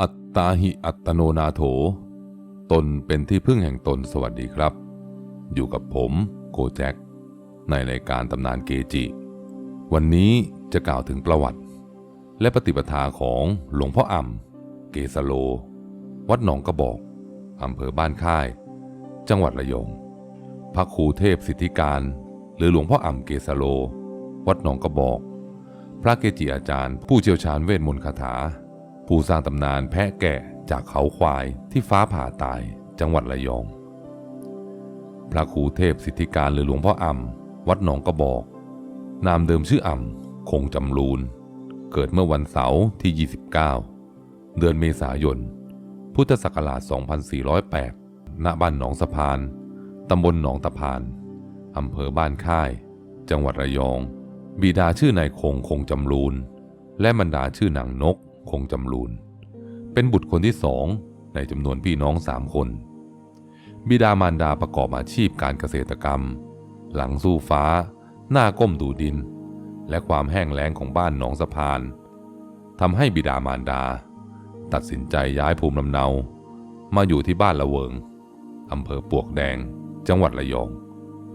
อัตตาหิอัตโนนาโถ ตนเป็นที่พึ่งแห่งตนสวัสดีครับ อยู่กับผมโกแจ็คในรายการตำนานเกจิ วันนี้จะกล่าวถึงประวัติ และปฏิปทาของหลวงพ่ออ่ำเกสโล วัดหนองกระบอกอำเภอบ้านค่าย จังหวัดระยองพระครูเทพสิทธิการ หรือหลวงพ่ออ่ำเกสโล วัดหนองกระบอก พระเกจิอาจารย์ผู้เชี่ยวชาญเวทมนต์คาถา ผู้สร้างตำนานแพะแกะจากเขาควายที่ฟ้าผ่าตายจังหวัดระยอง พระครูเทพสิทธิการหรือหลวงพ่ออ่ำวัดหนองกระบอก นามเดิมชื่ออ่ำคงจำรูน เกิดเมื่อวันเสาร์ที่ 29 เดือนเมษายน พุทธศักราช 2408 ณ บ้านหนองสะพาน ตำบลหนองตะพาน อำเภอบ้านค่าย จังหวัดระยอง บิดาชื่อนายคงคงจำรูน และมารดาชื่อนางนก คงจำรูน เป็นบุตรคนที่สองในจำนวนพี่น้องสามคน บิดามารดาประกอบอาชีพการเกษตรกรรม หลังสู้ฟ้า หน้าก้มดูดิน และความแห้งแล้งของบ้านหนองสะพานทำให้บิดามารดา ตัดสินใจย้ายภูมิลำเนา มาอยู่ที่บ้านละเวิงอำเภอปวกแดง จังหวัดระยอง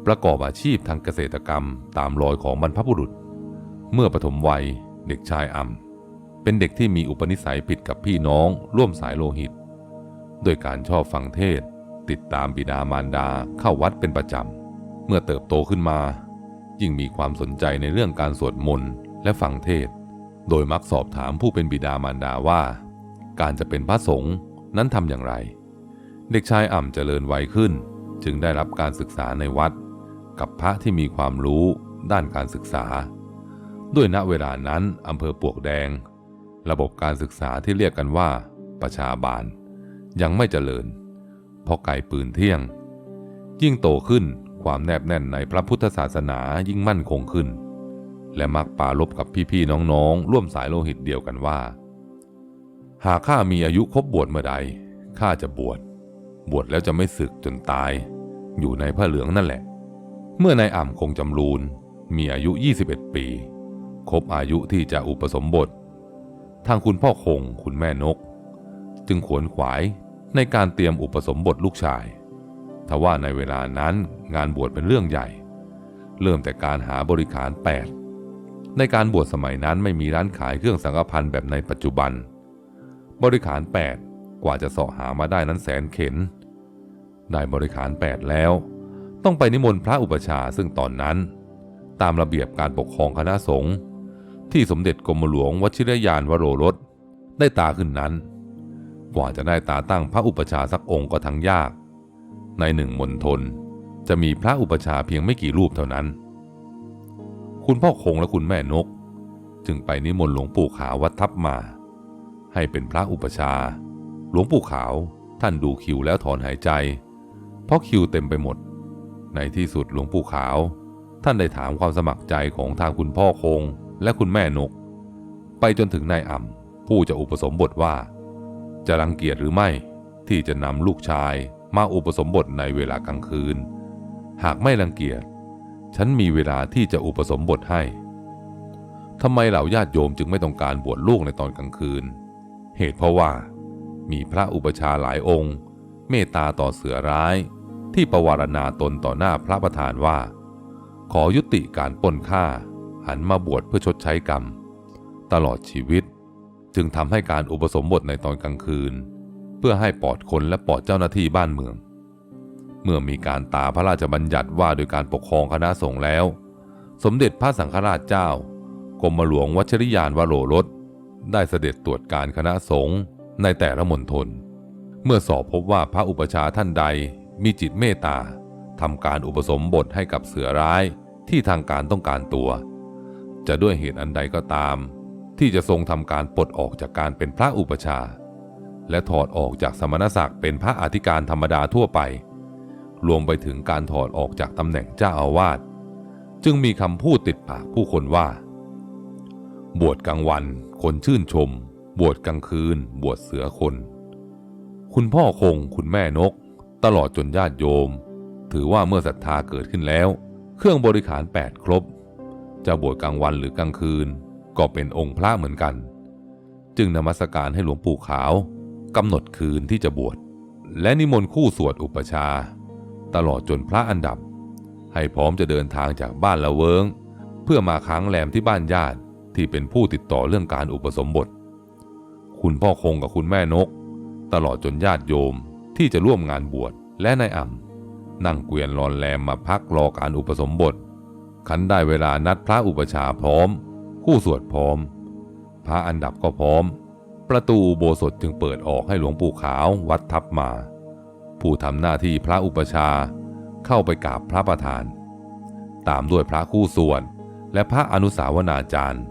ประกอบอาชีพทางเกษตรกรรมตามรอยของบรรพบุรุษ เมื่อปฐมวัยเด็กชายอ่ำ เป็นเด็กที่มีอุปนิสัยผิดกับพี่น้องร่วมสายโลหิต โดยการชอบฟังเทศ ติดตามบิดามารดาเข้าวัดเป็นประจำ เมื่อเติบโตขึ้นมา ยิ่งมีความสนใจในเรื่องการสวดมนต์และฟังเทศ โดยมักสอบถามผู้เป็นบิดามารดาว่า การจะเป็นพระสงฆ์นั้นทำอย่างไร เด็กชายอ่ำเจริญวัยขึ้น จึงได้รับการศึกษาในวัด กับพระที่มีความรู้ด้านการศึกษา ด้วยณเวลานั้นอำเภอปวกแดง ระบบการศึกษาที่เรียกกันว่า ประชาบาล ยังไม่เจริญ เพราะไก่ปืนเที่ยง ยิ่งโตขึ้นความแนบแน่นในพระพุทธศาสนายิ่งมั่นคงขึ้น และมักปาลบกับพี่ๆน้องๆ ร่วมสายโลหิตเดียวกันว่า หากข้ามีอายุครบบวชเมื่อใดข้าจะบวชบวชแล้วจะไม่สึกจนตาย อยู่ในผ้าเหลืองนั่นแหละ เมื่อนายอ่ำคงจำรูนมีอายุ 21 ปี ครบอายุที่จะอุปสมบท ทางคุณพ่อคงคุณแม่นก จึงขวนขวายในการเตรียมอุปสมบทลูกชาย ทว่าในเวลานั้นงานบวชเป็นเรื่องใหญ่ เริ่มแต่การหาบริขาร 8 ในการบวชสมัยนั้นไม่มีร้านขายเครื่องสังฆพันธ์แบบในปัจจุบัน บริขาร 8 กว่าจะเสาะหามาได้นั้นแสนเข็น ได้บริขาร 8 แล้ว ต้องไปนิมนต์พระอุปชาซึ่งตอนนั้น ตามระเบียบการปกครองคณะสงฆ์ ที่สมเด็จกรมหลวงวชิรยานวโรรสได้ตาขึ้นนั้น กว่าจะได้ตาตั้งพระอุปชาสักองค์ก็ทั้งยาก ในหนึ่งมณฑลจะมีพระอุปชาเพียงไม่กี่รูปเท่านั้น คุณพ่อคงและคุณแม่นก จึงไปนิมนต์หลวงปู่ขาววัดทับมา ให้เป็นพระอุปชา หลวงปู่ขาวท่านดูคิวแล้วถอนหายใจ เพราะคิวเต็มไปหมด ในที่สุดหลวงปู่ขาว ท่านได้ถามความสมัครใจของทางคุณพ่อคง และคุณแม่นก ไปจนถึงนายอ่ำผู้จะอุปสมบทว่า จะรังเกียจหรือไม่ที่จะนำลูกชายมาอุปสมบทในเวลากลางคืน หากไม่รังเกียจ ฉันมีเวลาที่จะอุปสมบทให้ทำไมเหล่าญาติโยมจึงไม่ต้องการบวชลูกในตอนกลางคืน เหตุเพราะว่ามีพระอุปชาหลายองค์ เมตตาต่อเสือร้าย ที่ประวารณาตนต่อหน้าพระประธานว่า ขอยุติการปล้นฆ่า หันมาบวชเพื่อชดใช้กรรม ตลอดชีวิต จึงทำให้การอุปสมบทในตอนกลางคืน เพื่อให้ปลอดคนและปลอดเจ้าหน้าที่บ้านเมือง เมื่อมีการตาพระราชบัญญัติว่าโดยการปกครองคณะสงฆ์แล้ว สมเด็จพระสังฆราชเจ้ากรมหลวงวชิรยานวโรรสได้เสด็จตรวจการคณะสงฆ์ในแต่ละมณฑลเมื่อสอบพบว่าพระอุปชาท่านใดมีจิตเมตตาทำการอุปสมบทให้กับเสือร้ายที่ทางการต้องการตัว จะด้วยเหตุอันใดก็ตาม ที่จะทรงทำการปลดออกจากการเป็นพระอุปชา และถอดออกจากสมณศักดิ์เป็นพระอธิการธรรมดาทั่วไป รวมไปถึงการถอดออกจากตำแหน่งเจ้าอาวาสจึงมีคำพูดติดปากผู้คนว่า บวชกลางวัน คนชื่นชม บวชกลางคืน บวชเสือคน คุณพ่อคงคุณแม่นก ตลอดจนญาติโยม ถือว่าเมื่อศรัทธาเกิดขึ้นแล้ว เครื่องบริขารแปดครบ จะบวชกลางวันหรือกลางคืน ก็เป็นองค์พระเหมือนกัน จึงนมัสการให้หลวงปู่ขาวกำหนดคืนที่จะบวช และนิมนต์คู่สวดอุปชา ตลอดจนพระอันดับ ให้พร้อมจะเดินทางจากบ้านละเวิงเพื่อมาค้างแรมที่บ้านญาติที่เป็นผู้ติดต่อเรื่องการอุปสมบท คุณพ่อคงกับคุณแม่นก ตลอดจนญาติโยมที่จะร่วมงานบวชและนายอ่ำนั่งเกวียนรอนแรมมาพักรอการอุปสมบท ขันได้เวลานัดพระอุปชาพร้อม คู่สวดพร้อม พระอันดับก็พร้อม ประตูโบสถจึงเปิดออกให้หลวงปู่ขาววัดทับมา ผู้ทำหน้าที่พระอุปชาเข้าไปกราบพระประธาน ตามด้วยพระคู่ส่วนและพระอนุสาวนาจารย์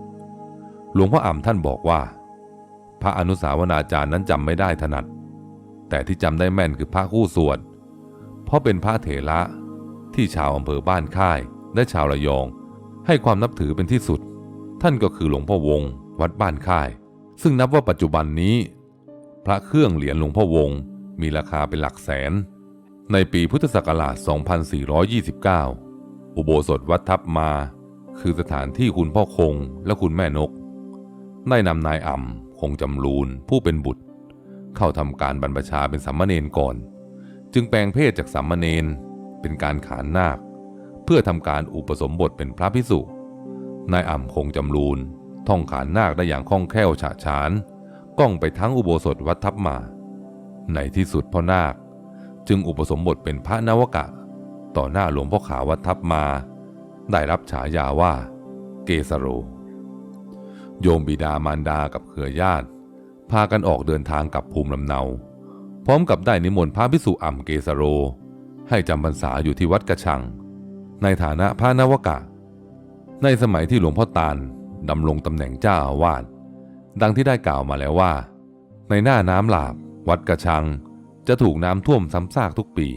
หลวงพ่ออ่ำท่านบอกว่า พระอนุสาวนาจารย์นั้นจำไม่ได้ถนัด แต่ที่จำได้แม่นคือพระคู่สวดเพราะเป็นพระเถระที่ชาวอำเภอบ้านค่าย และชาวระยอง ให้ความนับถือเป็นที่สุด ท่านก็คือหลวงพ่อวง วัดบ้านค่าย ซึ่งนับว่าปัจจุบันนี้ พระเครื่องเหรียญหลวงพ่อวง มีราคาเป็นหลักแสน ในปีพุทธศักราช 2429 อุโบสถวัดทับมา คือสถานที่คุณพ่อคงและคุณแม่นก ได้นำนายอ่ำคงจำรูนผู้เป็นบุตร เข้าทำการบรรพชาเป็นสัมมาเนนก่อน จึงแปลงเพศจากสัมมาเนนเป็นการขานนาค เพื่อทำการอุปสมบทเป็นพระพิสุนายอ่ำคงจำรูนท่องขานนาคได้อย่างคล่องแคล่วฉะฉานก้องไปทั้งอุโบสถวัดทับมา ในที่สุดพ่อนาค จึงอุปสมบทเป็นพระนวกะ ต่อหน้าหลวงพ่อขาววัดทับมา ได้รับฉายาว่า เกสโร โยมบิดามารดากับเครือญาติ พากันออกเดินทางกับภูมิลำเนา พร้อมกับได้นิมนต์พระพิสุอ่ำเกสโร ให้จำพรรษาอยู่ที่วัดกระชัง ในฐานะพระนวกะ ในสมัยที่หลวงพ่อตาลดำรงตำแหน่งเจ้าอาวาสดังที่ได้กล่าวมาแล้วว่า ในหน้าน้ำหลากวัดกระชังจะถูกน้ำท่วมซ้ำซากทุกปี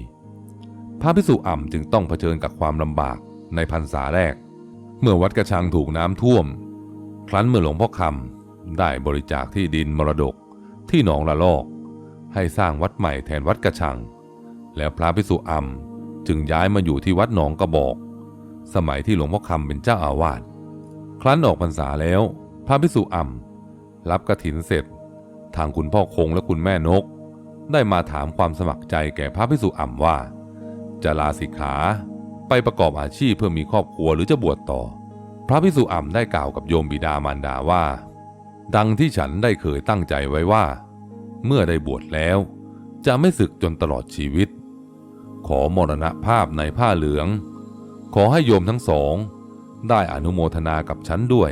พระพิสุอ่ำจึงต้องเผชิญกับความลำบากในพรรษาแรก เมื่อวัดกระชังถูกน้ำท่วม ครั้นเมื่อหลวงพ่อคำได้บริจาคที่ดินมรดกที่หนองละลอก ให้สร้างวัดใหม่แทนวัดกระชัง แล้วพระพิสุอ่ำ จึงย้ายมาอยู่ที่วัดหนองกระบอก สมัยที่หลวงพ่อคำเป็นเจ้าอาวาสครั้นออกพรรษาแล้ว พระพิสุอ่ำรับกระถินเสร็จ ทางคุณพ่อคงและคุณแม่นก ได้มาถามความสมัครใจแก่พระพิสุอ่ำว่า จะลาสิกขาไปประกอบอาชีพเพื่อมีครอบครัวหรือจะบวชต่อ พระพิสุอ่ำได้กล่าวกับโยมบิดามารดาว่า ดังที่ฉันได้เคยตั้งใจไว้ว่า เมื่อได้บวชแล้ว จะไม่สึกจนตลอดชีวิต ขอมรณภาพในผ้าเหลือง ขอให้โยมทั้งสอง ได้อนุโมทนากับฉันด้วย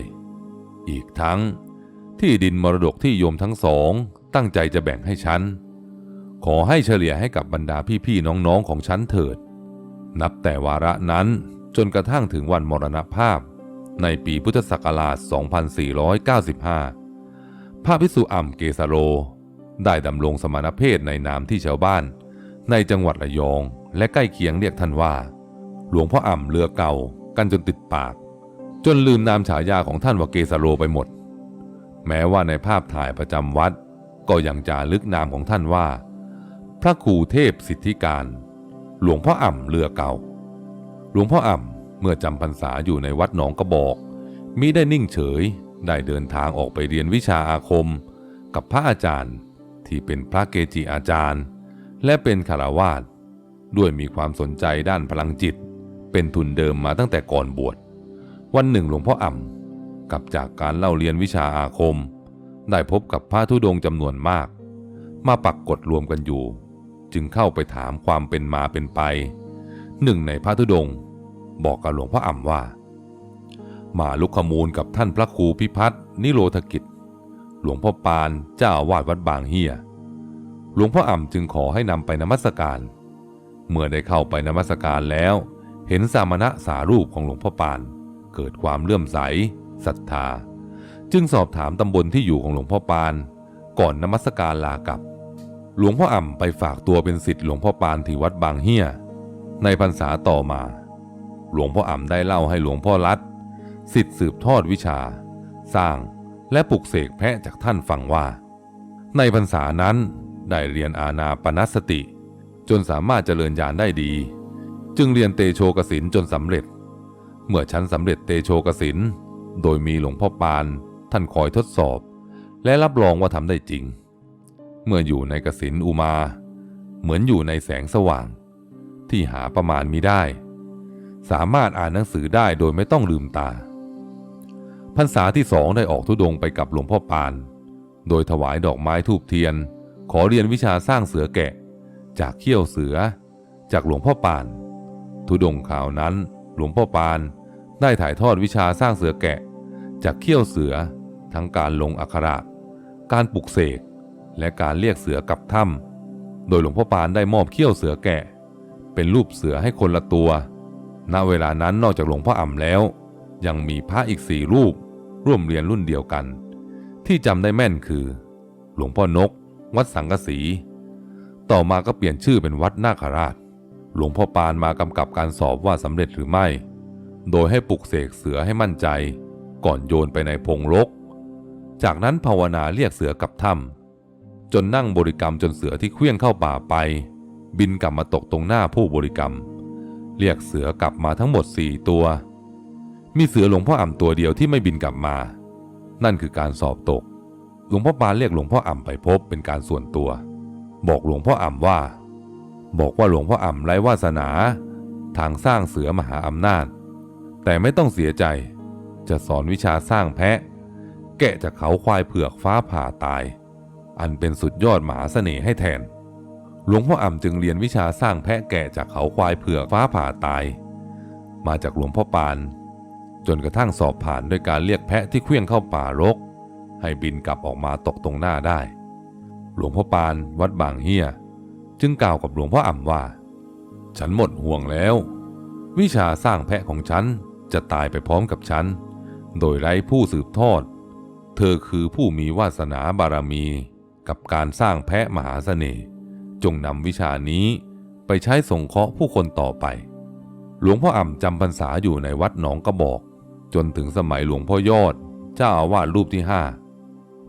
อีกทั้งที่ดินมรดกที่โยมทั้งสองตั้งใจจะแบ่งให้ฉัน ขอให้เฉลี่ยให้กับบรรดาพี่ๆน้องๆของฉันเถิด นับแต่วาระนั้นจนกระทั่งถึงวันมรณภาพในปีพุทธศักราช 2495 พระพิสุอ่ำเกสโร ได้ดำรงสมณเพศในนามที่ชาวบ้านในจังหวัดระยอง และใกล้เคียงเรียกท่านว่า หลวงพ่ออ่ำเรือเก่ากันจนติดปาก จนลืมนามฉายาของท่านว่าเกสโรไปหมด แม้ว่าในภาพถ่ายประจำวัด ก็ยังจารึกนามของท่านว่า พระครูเทพสิทธิการ หลวงพ่ออ่ำเรือเก่า หลวงพ่ออ่ำเมื่อจำพรรษาอยู่ในวัดหนองกระบอกมิได้นิ่งเฉยได้เดินทางออกไปเรียนวิชาอาคม กับพระอาจารย์ที่เป็นพระเกจิอาจารย์ และเป็นคารวาส ด้วยมีความสนใจด้านพลังจิต เป็นทุนเดิมมาตั้งแต่ก่อนบวช วันหนึ่งหลวงพ่ออ่ำกลับจากการเล่าเรียนวิชาอาคม ได้พบกับพระธุดงจำนวนมาก มาปักกฎรวมกันอยู่ จึงเข้าไปถามความเป็นมาเป็นไป หนึ่งในพระธุดง บอกกับหลวงพ่ออ่ำว่า มาลุกขมูลกับท่านพระครูพิพัฒน์นิโรธกิจ หลวงพ่อปานเจ้าวาสวัดบางเฮียหลวงพ่ออ่ำจึงขอให้นำไปนมัสการ เมื่อได้เข้าไปนมัสการแล้ว เห็นสามณะสารูปของหลวงพ่อปาน เกิดความเลื่อมใสศรัทธา จึงสอบถามตำบลที่อยู่ของหลวงพ่อปาน ก่อนนมัสการลากลับ หลวงพ่ออ่ำไปฝากตัวเป็นศิษย์หลวงพ่อปานที่วัดบางเฮียในพรรษาต่อมา หลวงพ่ออ่ำได้เล่าให้หลวงพ่อรัดสิทธิ์สืบทอดวิชา สร้างและปลุกเสกแพะจากท่านฟังว่า ในพรรษานั้นได้เรียนอาณาปณสติ จนสามารถเจริญญาณได้ดี จึงเรียนเตโชกสินจนสำเร็จ เมื่อชั้นสำเร็จเตโชกสินโดยมีหลวงพ่อปาน ท่านคอยทดสอบ และรับรองว่าทำได้จริง เมื่ออยู่ในกสินอุมา เหมือนอยู่ในแสงสว่าง ที่หาประมาณมิได้ สามารถอ่านหนังสือได้โดยไม่ต้องลืมตาพรรษาที่สองได้ออกทุดงไปกับหลวงพ่อปาน โดยถวายดอกไม้ทูบเทียน ขอเรียนวิชาสร้างเสือแกะ จากเขี้ยวเสือ จากหลวงพ่อปาน ทุดงข่าวนั้นหลวงพ่อปานได้ถ่ายทอดวิชาสร้างเสือแกะ จากเขี้ยวเสือ ทั้งการลงอักขระ การปลุกเสก และการเรียกเสือกลับถ้ำโดยหลวงพ่อปานได้มอบเขี้ยวเสือแกะ เป็นรูปเสือให้คนละตัว ณ เวลานั้นนอกจากหลวงพ่ออ่ำแล้ว ยังมีพระอีกสี่รูป ร่วมเรียนรุ่นเดียวกัน ที่จำได้แม่นคือ หลวงพ่อนก วัดสังกสี ต่อมาก็เปลี่ยนชื่อเป็นวัดนาคราช หลวงพ่อปานมากำกับการสอบว่าสำเร็จหรือไม่ โดยให้ปลุกเสกเสือให้มั่นใจ ก่อนโยนไปในพงรกจากนั้นภาวนาเรียกเสือกลับถ้ำจนนั่งบริกรรมจนเสือที่เคลื่องเข้าป่าไป บินกลับมาตกตรงหน้าผู้บริกรรม เรียกเสือกลับมาทั้งหมดสี่ตัว มีเสือหลวงพ่ออ่ำตัวเดียวที่ไม่บินกลับมา นั่นคือการสอบตก หลวงพ่อปานเรียกหลวงพ่ออ่ำไปพบเป็นการส่วนตัว บอกหลวงพ่ออ่ำว่า บอกว่าหลวงพ่ออ่ำไร้วาสนา ทางสร้างเสือมหาอำนาจ แต่ไม่ต้องเสียใจ จะสอนวิชาสร้างแพะ แกะจากเขาควายเผือกฟ้าผ่าตาย อันเป็นสุดยอดมหาเสน่ห์ให้แทน หลวงพ่ออ่ำจึงเรียนวิชาสร้างแพะแกะจากเขาควายเผือกฟ้าผ่าตาย มาจากหลวงพ่อปาน จนกระทั่งสอบผ่านด้วยการเรียกแพะที่เคลื่องเข้าป่ารกให้บินกลับออกมาตกตรงหน้าได้ หลวงพ่อปานวัดบางเฮียจึงกล่าวกับหลวงพ่ออ่ำว่า ฉันหมดห่วงแล้ว วิชาสร้างแพะของฉันจะตายไปพร้อมกับฉัน โดยไร้ผู้สืบทอด เธอคือผู้มีวาสนาบารมีกับการสร้างแพะมหาเสน่ห์จงนำวิชานี้ไปใช้สงเคราะห์ผู้คนต่อไป หลวงพ่ออ่ำจำพรรษาอยู่ในวัดหนองกระบอก จนถึงสมัยหลวงพ่อยอด เจ้าอาวาสรูปที่ห้า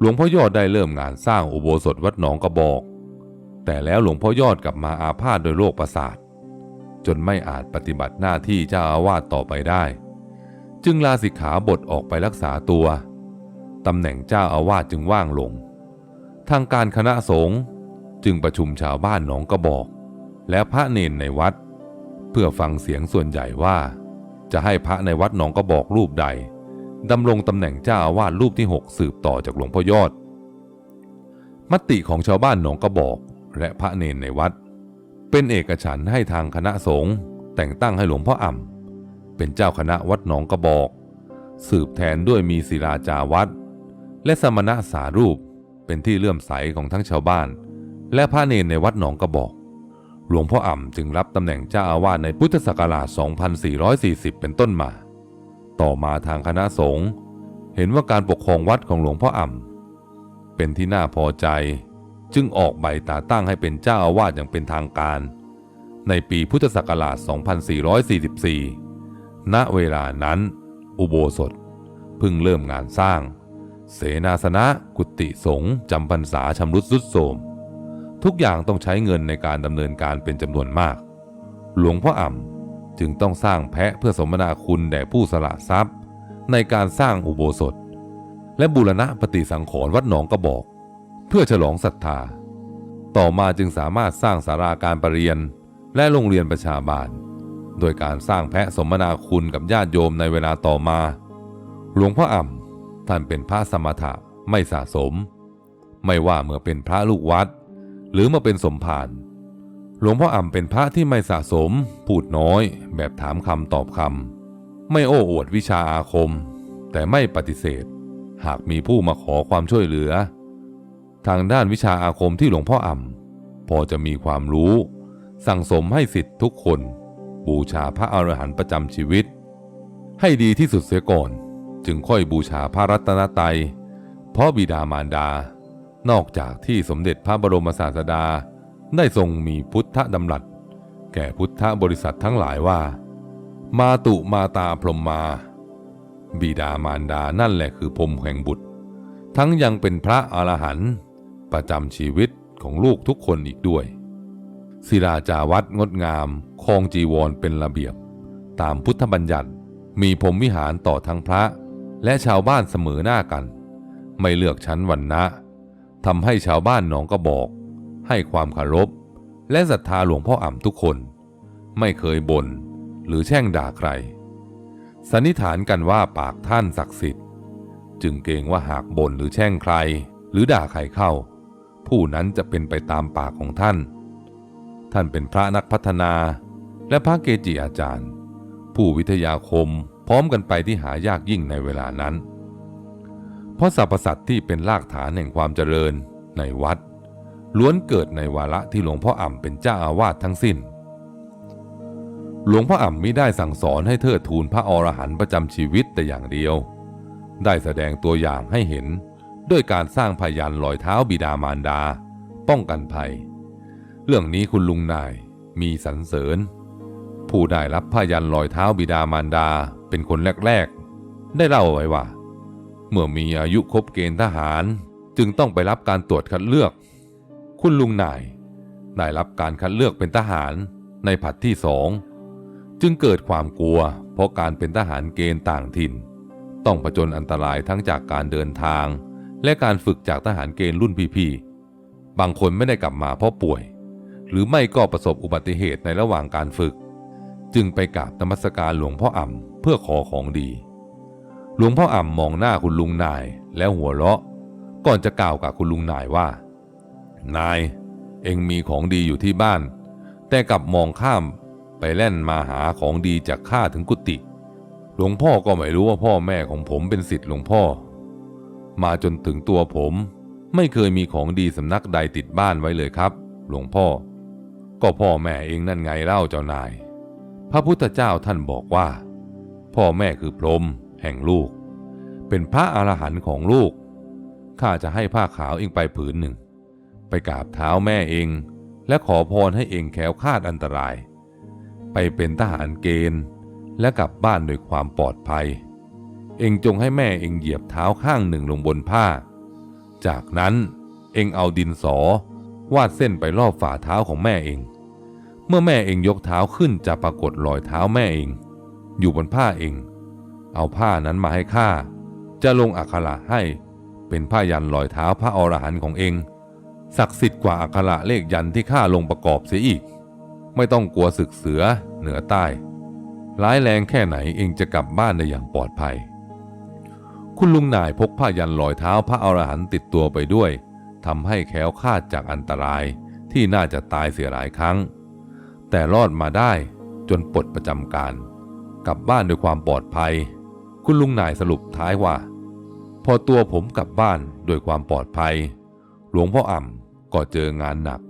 หลวงพ่อยอดได้เริ่มงานสร้างอุโบสถวัดหนองกระบอก แต่แล้วหลวงพ่อยอดกลับมาอาพาธโดยโรคประสาท จนไม่อาจปฏิบัติหน้าที่เจ้าอาวาสต่อไปได้ จึงลาสิกขาบทออกไปรักษาตัว ตำแหน่งเจ้าอาวาสจึงว่างลง ทางการคณะสงฆ์จึงประชุมชาวบ้านหนองกระบอก และพระเนนในวัด เพื่อฟังเสียงส่วนใหญ่ว่า จะให้พระในวัดหนองกระบอกรูปใด ดำรงตำแหน่งเจ้าอาวาสรูปที่ 6 สืบต่อจากหลวงพ่อยอด มติของชาวบ้านหนองกระบอกและพระเนนในวัด เป็นเอกฉันให้ทางคณะสงฆ์แต่งตั้งให้หลวงพ่ออ่ำเป็นเจ้าคณะวัดหนองกระบอก สืบแทนด้วยมีศิลาจาวัด และสมณะสารูปเป็นที่เลื่อมใสของทั้งชาวบ้าน และพระเนนในวัดหนองกระบอกหลวงพ่ออ่ำจึงรับตำแหน่งเจ้าอาวาสในพุทธศักราช 2440 เป็นต้นมา ต่อมาทางคณะสงฆ์เห็นว่าการปกครองวัดของหลวงพ่ออ่ำเป็นที่น่าพอใจ จึงออกใบตาตั้งให้เป็นเจ้าอาวาสอย่างเป็นทางการ ในปีพุทธศักราช 2444 ณ เวลานั้น อุโบสถเพิ่งเริ่มงานสร้าง เสนาสนะกุฏิสงฆ์จำพรรษาชำรุดสุดโทรมทุกอย่างต้องใช้เงินในการดำเนินการเป็นจำนวนมาก หลวงพ่ออ่ำ จึงต้องสร้างแพะเพื่อสมนาคุณแด่ผู้สละทรัพย์ ในการสร้างอุโบสถ และบูรณะปฏิสังขรณ์วัดหนองกระบอก เพื่อฉลองศรัทธา ต่อมาจึงสามารถสร้างสาราการประเรียนและโรงเรียนประชาบาล โดยการสร้างแพะสมนาคุณกับญาติโยมในเวลาต่อมา หลวงพ่ออ่ำท่านเป็นพระสมถะไม่สะสม ไม่ว่าเมื่อเป็นพระลูกวัด หรือมาเป็นสมภาร หลวงพ่ออ่ำเป็นพระที่ไม่สะสม พูดน้อย แบบถามคำตอบคำ ไม่โอ้อวดวิชาอาคม แต่ไม่ปฏิเสธ หากมีผู้มาขอความช่วยเหลือ ทางด้านวิชาอาคมที่หลวงพ่ออ่ำพอจะมีความรู้ สั่งสมให้สิทธิ์ทุกคน บูชาพระอรหันต์ประจำชีวิต ให้ดีที่สุดเสียก่อน จึงค่อยบูชาพระรัตนตรัยเพราะบิดามารดา นอกจากที่สมเด็จพระบรมศาสดา ได้ทรงมีพุทธดำรัสแก่พุทธบริษัททั้งหลายว่า มาตุมาตาพรหมมา บิดามารดานั่นแหละคือพรมแห่งบุตร ทั้งยังเป็นพระอรหันต์ประจำชีวิตของลูกทุกคนอีกด้วย ศิลาจาวัดงดงามคลองจีวรเป็นระเบียบ ตามพุทธบัญญัติมีพรมวิหารต่อทั้งพระและชาวบ้านเสมอหน้ากัน ไม่เลือกชั้นวรรณะทำให้ชาวบ้านหนองกระบอก ให้ความเคารพ และศรัทธาหลวงพ่ออ่ำทุกคน ไม่เคยบ่นหรือแช่งด่าใคร สันนิษฐานกันว่าปากท่านศักดิ์สิทธิ์ จึงเกรงว่าหากบ่นหรือแช่งใคร หรือด่าใครเข้า ผู้นั้นจะเป็นไปตามปากของท่าน ท่านเป็นพระนักพัฒนา และพระเกจิอาจารย์ ผู้วิทยาคมพร้อมกันไปที่หายากยิ่งในเวลานั้น เพราะสรรพสัตว์ที่เป็นรากฐานแห่งความเจริญในวัด ล้วนเกิดในวาระที่หลวงพ่ออ่ำเป็นเจ้าอาวาสทั้งสิ้น หลวงพ่ออ่ำมิได้สั่งสอนให้เทิดทูนพระอรหันต์ประจำชีวิตแต่อย่างเดียว ได้แสดงตัวอย่างให้เห็นด้วยการสร้างพยันลอยเท้าบิดามารดา ป้องกันภัย เรื่องนี้คุณลุงนายมีสรรเสริญ ผู้ได้รับพยันลอยเท้าบิดามารดาเป็นคนแรกๆ ได้เล่าไว้ว่า เมื่อมีอายุครบเกณฑ์ทหารจึงต้องไปรับการตรวจคัดเลือก คุณลุงนายได้รับการคัดเลือกเป็นทหารในผัดที่สองจึงเกิดความกลัว เพราะการเป็นทหารเกณฑ์ต่างถิ่น ต้องผจญอันตรายทั้งจากการเดินทาง และการฝึกจากทหารเกณฑ์รุ่นพี่ๆบางคนไม่ได้กลับมาเพราะป่วย หรือไม่ก็ประสบอุบัติเหตุในระหว่างการฝึก จึงไปกราบนมัสการหลวงพ่ออ่ำเพื่อขอของดี หลวงพ่ออ่ำมองหน้าคุณลุงนายแล้วหัวเราะ ก่อนจะกล่าวกับคุณลุงนายว่า นาย เองมีของดีอยู่ที่บ้าน แต่กลับมองข้ามไปแล่นมาหาของดีจากข้าถึงกุฏิหลวงพ่อก็ไม่รู้ว่าพ่อแม่ของผมเป็นสิทธิ์หลวงพ่อ มาจนถึงตัวผม ไม่เคยมีของดีสำนักใดติดบ้านไว้เลยครับ หลวงพ่อ ก็พ่อแม่เองนั่นไงเล่าเจ้านาย พระพุทธเจ้าท่านบอกว่า พ่อแม่คือพรหมแห่งลูก เป็นพระอรหันต์ของลูกข้าจะให้ผ้าขาวเองไปผืนหนึ่ง ไปกราบเท้าแม่เอง และขอพรให้เองแคล้วคาดอันตราย ไปเป็นทหารเกณฑ์และกลับบ้านโดยความปลอดภัย เองจงให้แม่เองเหยียบเท้าข้างหนึ่งลงบนผ้า จากนั้นเองเอาดินสอ วาดเส้นไปรอบฝ่าเท้าของแม่เอง เมื่อแม่เองยกเท้าขึ้นจะปรากฏรอยเท้าแม่เอง อยู่บนผ้าเอง เอาผ้านั้นมาให้ข้าจะลงอักขระให้เป็นผ้ายันรอยเท้าพระอรหันต์ของเอง ศักดิ์สิทธิ์กว่าอักขระเลขยันที่ข้าลงประกอบเสียอีก ไม่ต้องกลัวศึกเสือเหนือใต้ ร้ายแรงแค่ไหนเองจะกลับบ้านได้อย่างปลอดภัย คุณลุงนายพกผ้ายันลอยเท้าพระอรหันต์ติดตัวไปด้วยทำให้แคล้วคลาดจากอันตรายที่น่าจะตายเสียหลายครั้ง แต่รอดมาได้จนปลดประจำการ กลับบ้านด้วยความปลอดภัย คุณลุงนายสรุปท้ายว่า พอตัวผมกลับบ้านด้วยความปลอดภัย หลวงพ่ออ่ำก็เจองานหนัก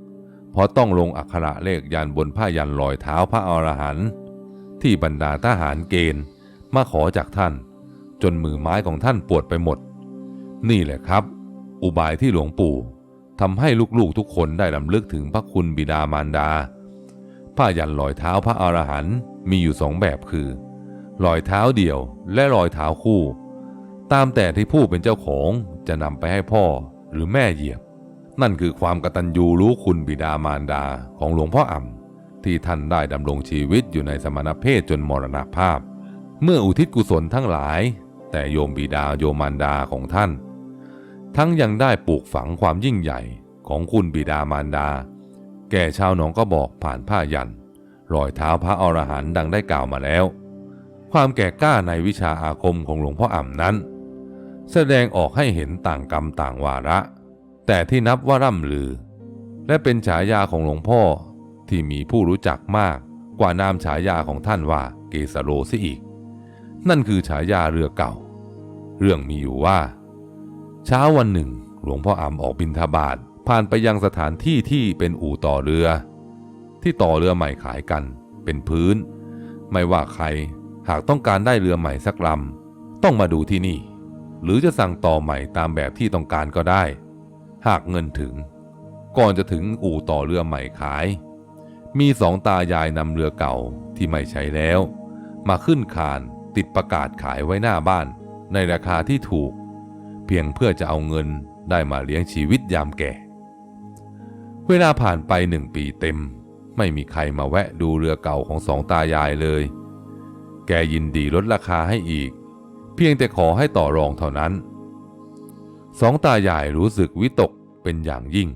เพราะต้องลงอักขระเลขยันบนผ้ายันลอยเท้าพระอรหันต์ที่บรรดาทหารเกณฑ์มาขอจากท่าน จนมือไม้ของท่านปวดไปหมด นี่แหละครับ อุบายที่หลวงปู่ทำให้ลูกๆทุกคนได้ลำลึกถึงพระคุณบิดามารดา ผ้ายันลอยเท้าพระอรหันต์มีอยู่สองแบบคือรอยเท้าเดี่ยวและรอยเท้าคู่ ตามแต่ที่ผู้เป็นเจ้าของจะนำไปให้พ่อหรือแม่เหยียบ นั่นคือความกตัญญูรู้คุณบิดามารดาของหลวงพ่ออ่ำที่ท่านได้ดำรงชีวิตอยู่ในสมณเพศจนมรณภาพ เมื่ออุทิศกุศลทั้งหลาย แต่โยมบิดาโยมมารดาของท่าน ทั้งยังได้ปลูกฝังความยิ่งใหญ่ของคุณบิดามารดา แก่ชาวหนองก็บอกผ่านผ้ายันรอยเท้าพระอรหันต์ดังได้กล่าวมาแล้ว ความแก่กล้าในวิชาอาคมของหลวงพ่ออ่ำนั้น แสดงออกให้เห็นต่างกรรมต่างวาระ แต่ที่นับว่าร่ำลือ และเป็นฉายาของหลวงพ่อที่มีผู้รู้จักมากกว่านามฉายาของท่านว่าเกสโรซิอีก นั่นคือฉายาเรือเก่า เรื่องมีอยู่ว่า เช้าวันหนึ่ง หลวงพ่ออ่ำออกบินทบาทผ่านไปยังสถานที่ที่เป็นอู่ต่อเรือ ที่ต่อเรือใหม่ขายกัน เป็นพื้น ไม่ว่าใครหากต้องการได้เรือใหม่สักลำต้องมาดูที่นี่ หรือจะสั่งต่อใหม่ตามแบบที่ต้องการก็ได้ หากเงินถึง ก่อนจะถึงอู่ต่อเรือใหม่ขาย มีสองตายายนำเรือเก่าที่ไม่ใช้แล้ว มาขึ้นคานติดประกาศขายไว้หน้าบ้าน ในราคาที่ถูก เพียงเพื่อจะเอาเงินได้มาเลี้ยงชีวิตยามแก่ เวลาผ่านไปหนึ่งปีเต็ม ไม่มีใครมาแวะดูเรือเก่าของสองตายายเลย แกยินดีลดราคาให้อีก เพียงแต่ขอให้ต่อรองเท่านั้น สองตายายรู้สึกวิตกเป็นอย่างยิ่ง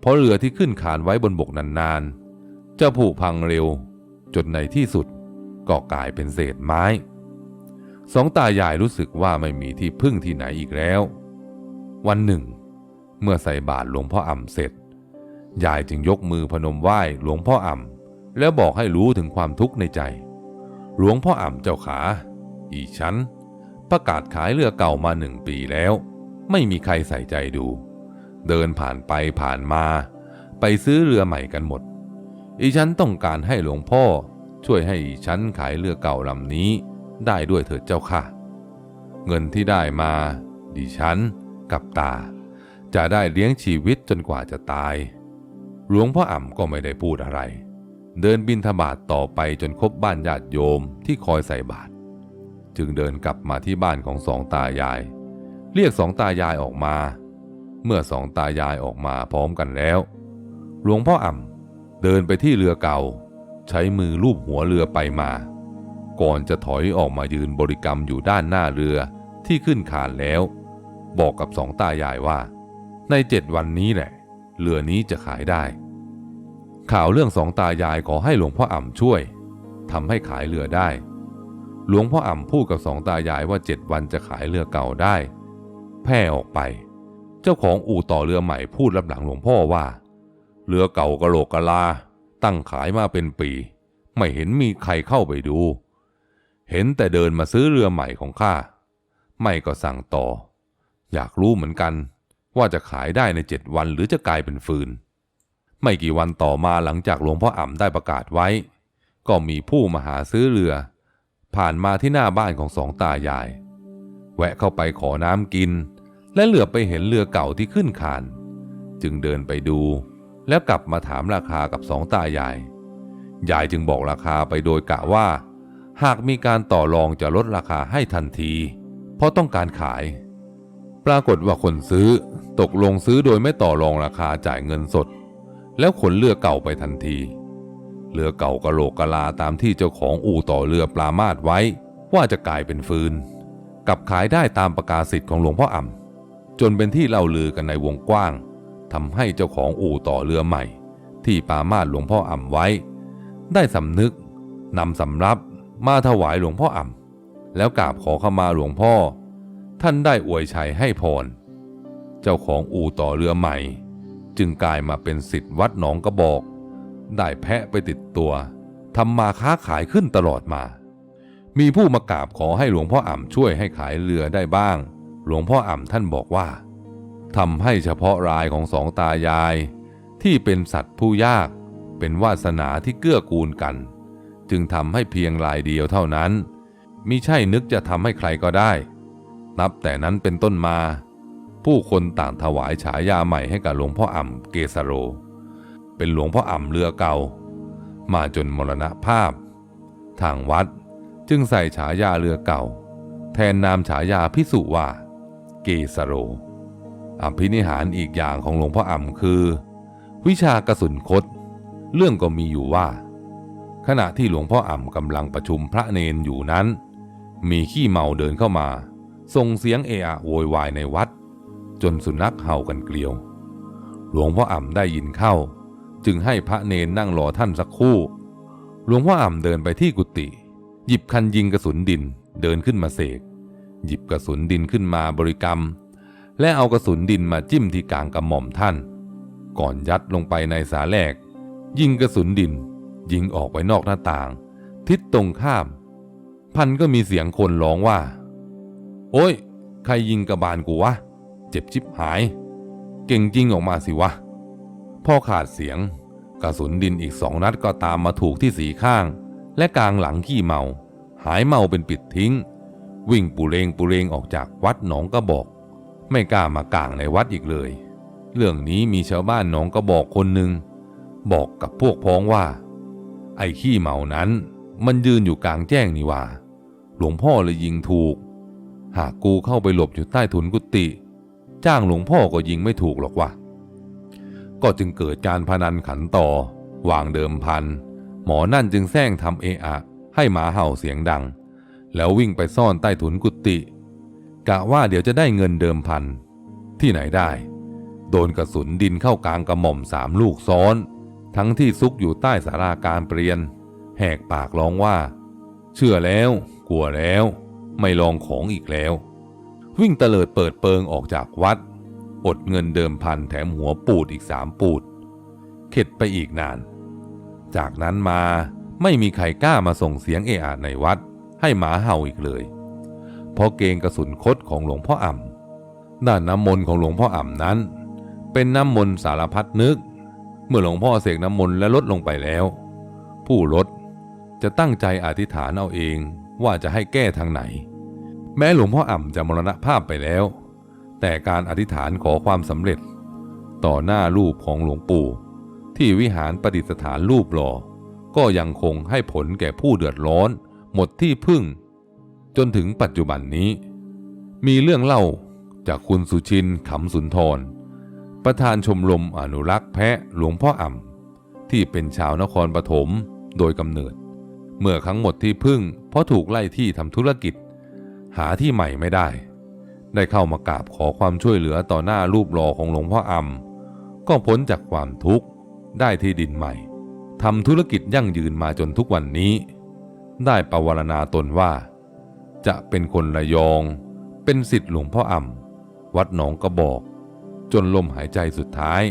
เพราะเรือที่ขึ้นขานไว้บนบกนานๆ จะผุพังเร็ว จนในที่สุดก็กลายเป็นเศษไม้ สองตายายรู้สึกว่าไม่มีที่พึ่งที่ไหนอีกแล้ว วันหนึ่ง เมื่อใส่บาตรหลวงพ่ออ่ำเสร็จยายจึงยกมือพนมไหว้หลวงพ่ออ่ำแล้วบอกให้รู้ถึงความทุกข์ในใจ หลวงพ่ออ่ำเจ้าขา อีฉัน ประกาศขายเรือเก่ามาหนึ่งปีแล้ว ไม่มีใครใส่ใจดู เดินผ่านไปผ่านมา ไปซื้อเรือใหม่กันหมด อีฉันต้องการให้หลวงพ่อ ช่วยให้อีฉันขายเรือเก่าลำนี้ ได้ด้วยเถิดเจ้าค่ะ เงินที่ได้มา ดิฉัน กับตา จะได้เลี้ยงชีวิตจนกว่าจะตาย หลวงพ่ออ่ำก็ไม่ได้พูดอะไร เดินบินทบาทต่อไปจนครบบ้านญาติโยมที่คอยใส่บาตรจึงเดินกลับมาที่บ้านของสองตายาย เรียกสองตายายออกมา เมื่อสองตายายออกมาพร้อมกันแล้ว หลวงพ่ออ่ำเดินไปที่เรือเก่า ใช้มือลูบหัวเรือไปมา ก่อนจะถอยออกมายืนบริกรรมอยู่ด้านหน้าเรือที่ขึ้นขานแล้ว บอกกับสองตายายว่า ในเจ็ดวันนี้แหละ เรือนี้จะขายได้ ข่าวเรื่องสองตายายขอให้หลวงพ่ออ่ำช่วยทำให้ขายเรือได้ หลวงพ่ออ่ำพูดกับสองตายายว่าเจ็ดวันจะขายเรือเก่าได้ แพร่ออกไป เจ้าของอู่ต่อเรือใหม่พูดรับหลังหลวงพ่อว่า เรือเก่ากระโหลกกะลา ตั้งขายมาเป็นปี ไม่เห็นมีใครเข้าไปดู เห็นแต่เดินมาซื้อเรือใหม่ของข้า ไม่ก็สั่งต่อ อยากรู้เหมือนกัน ว่าจะขายได้ในเจ็ดวันหรือจะกลายเป็นฟืน ไม่กี่วันต่อมาหลังจากหลวงพ่ออ่ำได้ประกาศไว้ ก็มีผู้มาหาซื้อเรือ ผ่านมาที่หน้าบ้านของสองตายายแวะเข้าไปขอน้ำกิน และเหลือไปเห็นเรือเก่าที่ขึ้นคาน จึงเดินไปดู แล้วกลับมาถามราคากับสองตายาย ยายจึงบอกราคาไปโดยกะว่า หากมีการต่อรองจะลดราคาให้ทันที เพราะต้องการขาย ปรากฏว่าคนซื้อตกลงซื้อโดยไม่ต่อรองราคาจ่ายเงินสด แล้วขนเรือเก่าไปทันที เรือเก่ากะโหลกกะลาตามที่เจ้าของอู่ต่อเรือปลามาดไว้ ว่าจะกลายเป็นฟืน กลับขายได้ตามประกาศสิทธิ์ของหลวงพ่ออ่ำ จนเป็นที่เล่าลือกันในวงกว้างทำให้เจ้าของอู่ต่อเรือใหม่ ที่ปามาดหลวงพ่ออ่ำไว้ ได้สำนึกนำสำรับมาถวายหลวงพ่ออ่ำแล้วกราบขอขมาหลวงพ่อ ท่านได้อวยชัยให้พร เจ้าของอู่ต่อเรือใหม่ จึงกลายมาเป็นสิทธิ์วัดหนองกระบอก ได้แพะไปติดตัวทำมาค้าขายขึ้นตลอดมา มีผู้มากราบขอให้หลวงพ่ออ่ำช่วยให้ขายเรือได้บ้าง หลวงพ่ออ่ำท่านบอกว่าทำให้เฉพาะรายของสองตายาย ที่เป็นสัตว์ผู้ยากเป็นวาสนาที่เกื้อกูลกัน จึงทำให้เพียงรายเดียวเท่านั้นมิใช่นึกจะทำให้ใครก็ได้ นับแต่นั้นเป็นต้นมา ผู้คนต่างถวายฉายาใหม่ให้กับหลวงพ่ออ่ำเกสโร เป็นหลวงพ่ออ่ำเรือเก่า มาจนมรณภาพ ทางวัดจึงใส่ฉายาเรือเก่า แทนนามฉายาพิสุว่า เกสโรอภินิหารอีกอย่างของหลวงพ่ออ่ำคือ วิชากระสุนคดเรื่องก็มีอยู่ว่า ขณะที่หลวงพ่ออ่ำกำลังประชุมพระเนนอยู่นั้น มีขี้เมาเดินเข้ามาส่งเสียงเอะอะโวยวายในวัด จนสุนัขเห่ากันเกลียว หลวงพ่ออ่ำได้ยินเข้า จึงให้พระเนนนั่งรอท่านสักครู่ หลวงพ่ออ่ำเดินไปที่กุฏิหยิบคันยิงกระสุนดินเดินขึ้นมาเสก หยิบกระสุนดินขึ้นมาบริกรรม และเอากระสุนดินมาจิ้มที่กลางกระหม่อมท่าน ก่อนยัดลงไปในสาแรกยิงกระสุนดิน ยิงออกไปนอกหน้าต่าง ทิศตรงข้าม พันก็มีเสียงคนร้องว่า โอ้ย ใครยิงกระบาลกูวะ เจ็บชิบหาย เก่งจริงออกมาสิวะ พ่อขาดเสียง กระสุนดินอีกสองนัดก็ตามมาถูกที่สีข้าง และกลางหลังขี้เมา หายเมาเป็นปิดทิ้ง วิ่งปูเรงปูเรงออกจากวัดหนองกระบอก ไม่กล้ามากางในวัดอีกเลย เรื่องนี้มีชาวบ้านหนองกระบอกคนหนึ่งบอกกับพวกพ้องว่า ไอ้ขี้เมานั้น มันยืนอยู่กลางแจ้งนี่ว่า หลวงพ่อเลยยิงถูก หากกูเข้าไปหลบอยู่ใต้ถุนกุฏิจ้างหลวงพ่อก็ยิงไม่ถูกหรอกวะก็จึงเกิดการพนันขันต่อ วางเดิมพัน หมอนั่นจึงแซงทำเอะอะให้หมาเห่าเสียงดัง แล้ววิ่งไปซ่อนใต้ถุนกุฏิกะว่าเดี๋ยวจะได้เงินเดิมพัน ที่ไหนได้ โดนกระสุนดินเข้ากลางกระหม่อมสามลูกซ้อน ทั้งที่ซุกอยู่ใต้สาราการเปลี่ยน แหกปากร้องว่า เชื่อแล้ว กลัวแล้ว ไม่ลองของอีกแล้ว วิ่งเตลิดเปิดเปิงออกจากวัด อดเงินเดิมพันแถมหัวปูดอีกสามปูด เข็ดไปอีกนาน จากนั้นมาไม่มีใครกล้ามาส่งเสียงเอะอะในวัด ให้หมาเห่าอีกเลย เพราะเกงกระสุนคดของหลวงพ่ออ่ำด้านน้ำมนต์ของหลวงพ่ออ่ำนั้น เป็นน้ำมนต์สารพัดนึก เมื่อหลวงพ่อเสกน้ำมนต์และลดลงไปแล้ว ผู้ลดจะตั้งใจอธิษฐานเอาเองว่าจะให้แก้ทางไหน แม้หลวงพ่ออ่ำจะมรณภาพไปแล้ว แต่การอธิษฐานขอความสำเร็จ ต่อหน้ารูปของหลวงปู่ ที่วิหารประดิษฐานรูปหล่อก็ยังคงให้ผลแก่ผู้เดือดร้อน หมดที่พึ่ง จนถึงปัจจุบันนี้ มีเรื่องเล่าจากคุณสุชินขำสุนทร ประธานชมรมอนุรักษ์แพะหลวงพ่ออ่ำที่เป็นชาวนครปฐมโดยกำเนิด เมื่อครั้งหมดที่พึ่ง เพราะถูกไล่ที่ทำธุรกิจ หาที่ใหม่ไม่ได้ ได้เข้ามากราบขอความช่วยเหลือต่อหน้ารูปหล่อของหลวงพ่ออ่ำก็พ้นจากความทุกข์ได้ที่ดินใหม่ทำธุรกิจยั่งยืนมาจนทุกวันนี้ ได้ประวรณาตนว่า จะเป็นคนระยอง เป็นสิทธิ์หลวงพ่ออ่ำวัดหนองกระบอก จนลมหายใจสุดท้าย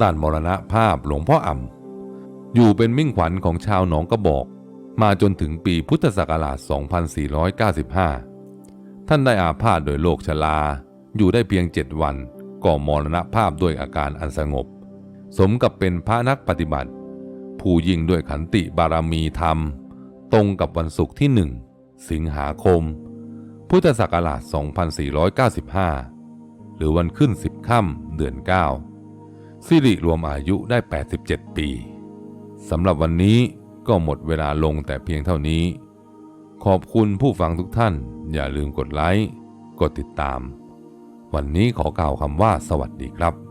ด้านมรณภาพหลวงพ่ออ่ำอยู่เป็นมิ่งขวัญของชาวหนองกระบอก มาจนถึงปีพุทธศักราช 2495 ท่านได้อาพาธโดยโรคชรา อยู่ได้เพียงเจ็ดวันก็มรณภาพด้วยอาการอันสงบ สมกับเป็นพระนักปฏิบัติ ผู้ยิ่งด้วยขันติบารมีธรรม ตรงกับวันศุกร์ที่หนึ่งสิงหาคม พุทธศักราช 2495 หรือวันขึ้น 10 ค่ำเดือน 9 สิริรวมอายุได้ 87 ปีสำหรับวันนี้ก็หมดเวลาลงแต่เพียงเท่านี้ ขอบคุณผู้ฟังทุกท่าน อย่าลืมกดไลค์ กดติดตาม วันนี้ขอกล่าวคำว่าสวัสดีครับ